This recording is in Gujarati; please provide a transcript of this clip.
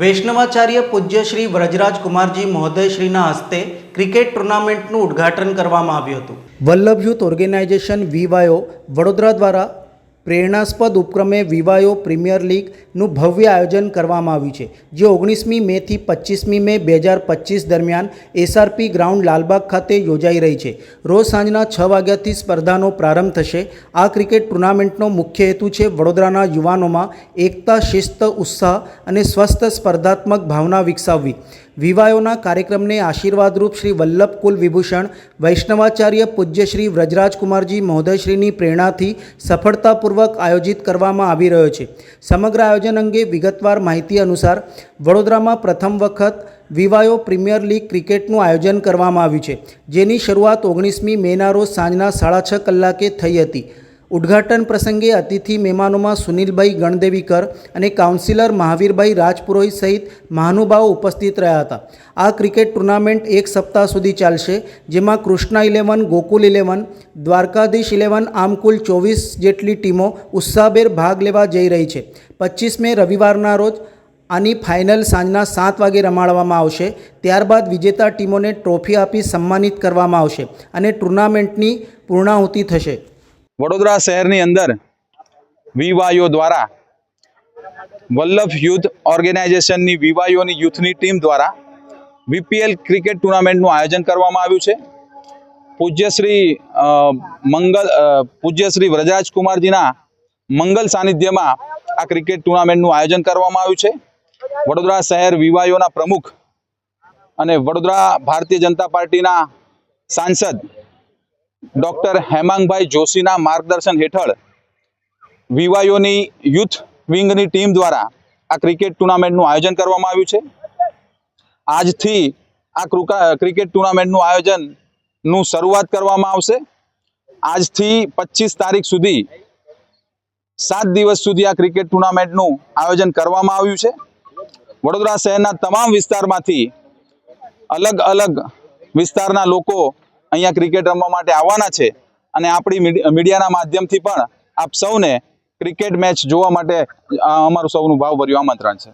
વૈષ્ણવાચાર્ય પૂજ્ય શ્રી વ્રજરાજ કુમારજી મહોદયશ્રીના હસ્તે ક્રિકેટ ટુર્નામેન્ટનું ઉદ્ઘાટન કરવામાં આવ્યું હતું. Vallabh youth organisation VYO Vadodara દ્વારા પ્રેરણાસ્પદ ઉપક્રમે વિવાયો પ્રીમિયર લીગનું ભવ્ય આયોજન કરવામાં આવ્યું છે, જે ઓગણીસમી મેથી પચીસમી મે બે હજાર પચીસ દરમિયાન એસઆરપી ગ્રાઉન્ડ લાલબાગ ખાતે યોજાઈ રહી છે. રોજ સાંજના છ વાગ્યાથી સ્પર્ધાનો પ્રારંભ થશે. આ ક્રિકેટ ટુર્નામેન્ટનો મુખ્ય હેતુ છે વડોદરાના યુવાનોમાં એકતા, શિસ્ત, ઉત્સાહ અને સ્વસ્થ સ્પર્ધાત્મક ભાવના વિકસાવવી. વિવાયોના કાર્યક્રમને આશીર્વાદરૂપ શ્રી વલ્લભ કુલ વિભૂષણ, વૈષ્ણવાચાર્ય પૂજ્ય શ્રી વ્રજરાજકુમારજી મહોદયશ્રીની પ્રેરણાથી સફળતાપૂર્વક આયોજિત કરવામાં આવી રહ્યો છે. સમગ્ર આયોજન અંગે વિગતવાર માહિતી અનુસાર વડોદરામાં પ્રથમ વખત વિવાયો પ્રીમિયર લીગ ક્રિકેટનું આયોજન કરવામાં આવ્યું છે, જેની શરૂઆત ઓગણીસમી મેના રોજ સાંજના સાડા છ કલાકે થઈ હતી. ઉદ્ઘાટન પ્રસંગે અતિથિ મહેમાનોમાં સુનિલભાઈ ગણદેવીકર અને કાઉન્સિલર મહાવીરભાઈ રાજપુરોહિત સહિત મહાનુભાવો ઉપસ્થિત રહ્યા હતા. આ ક્રિકેટ ટુર્નામેન્ટ એક સપ્તાહ સુધી ચાલશે, જેમાં Krishna eleven, Gokul eleven, Dwarkadhish eleven આમ કુલ ચોવીસ જેટલી ટીમો ઉત્સાહભેર ભાગ લેવા જઈ રહી છે. પચીસ મે રવિવારના રોજ આની ફાઇનલ સાંજના સાત વાગે રમાડવામાં આવશે. ત્યારબાદ વિજેતા ટીમોને ટ્રોફી આપી સન્માનિત કરવામાં આવશે અને ટુર્નામેન્ટની પૂર્ણાહુતિ થશે. વડોદરા શહેરની અંદર વિવાયો દ્વારા વલ્લભ યુથ ઓર્ગેનાઇઝેશનની વિવાયોની યુથની ટીમ દ્વારા વીપીએલ ક્રિકેટ ટુર્નામેન્ટનું આયોજન કરવામાં આવ્યું છે. પૂજ્યશ્રી મંગલ પૂજ્યશ્રી વ્રજરાજકુમારજીના મંગલ સાનિધ્યમાં આ ક્રિકેટ ટુર્નામેન્ટનું આયોજન કરવામાં આવ્યું છે. વડોદરા શહેર વિવાયોના પ્રમુખ અને વડોદરા ભારતીય જનતા પાર્ટીના સાંસદ ડોક્ટર હેમાંગભાઈ જોશીના માર્ગદર્શન હેઠળ વિવાયોની યુથ વિંગની ટીમ દ્વારા આ ક્રિકેટ ટુર્નામેન્ટનું આયોજન કરવામાં આવ્યું છે. આજથી આ ક્રુકા- ક્રિકેટ ટુર્નામેન્ટનું આયોજનનું શરૂઆત કરવામાં આવશે. આજથી પચીસ તારીખ સુધી, સાત દિવસ સુધી આ ક્રિકેટ ટુર્નામેન્ટનું આયોજન કરવામાં આવ્યું છે. વડોદરા શહેરના તમામ વિસ્તારમાંથી અલગ અલગ વિસ્તારના લોકો અહીંયા ક્રિકેટ રમવા માટે આવવાના છે. અને આપણી મીડિયાના માધ્યમથી પણ આપ સૌને ક્રિકેટ મેચ જોવા માટે અમારું સૌનું ભાવભર્યું આમંત્રણ છે.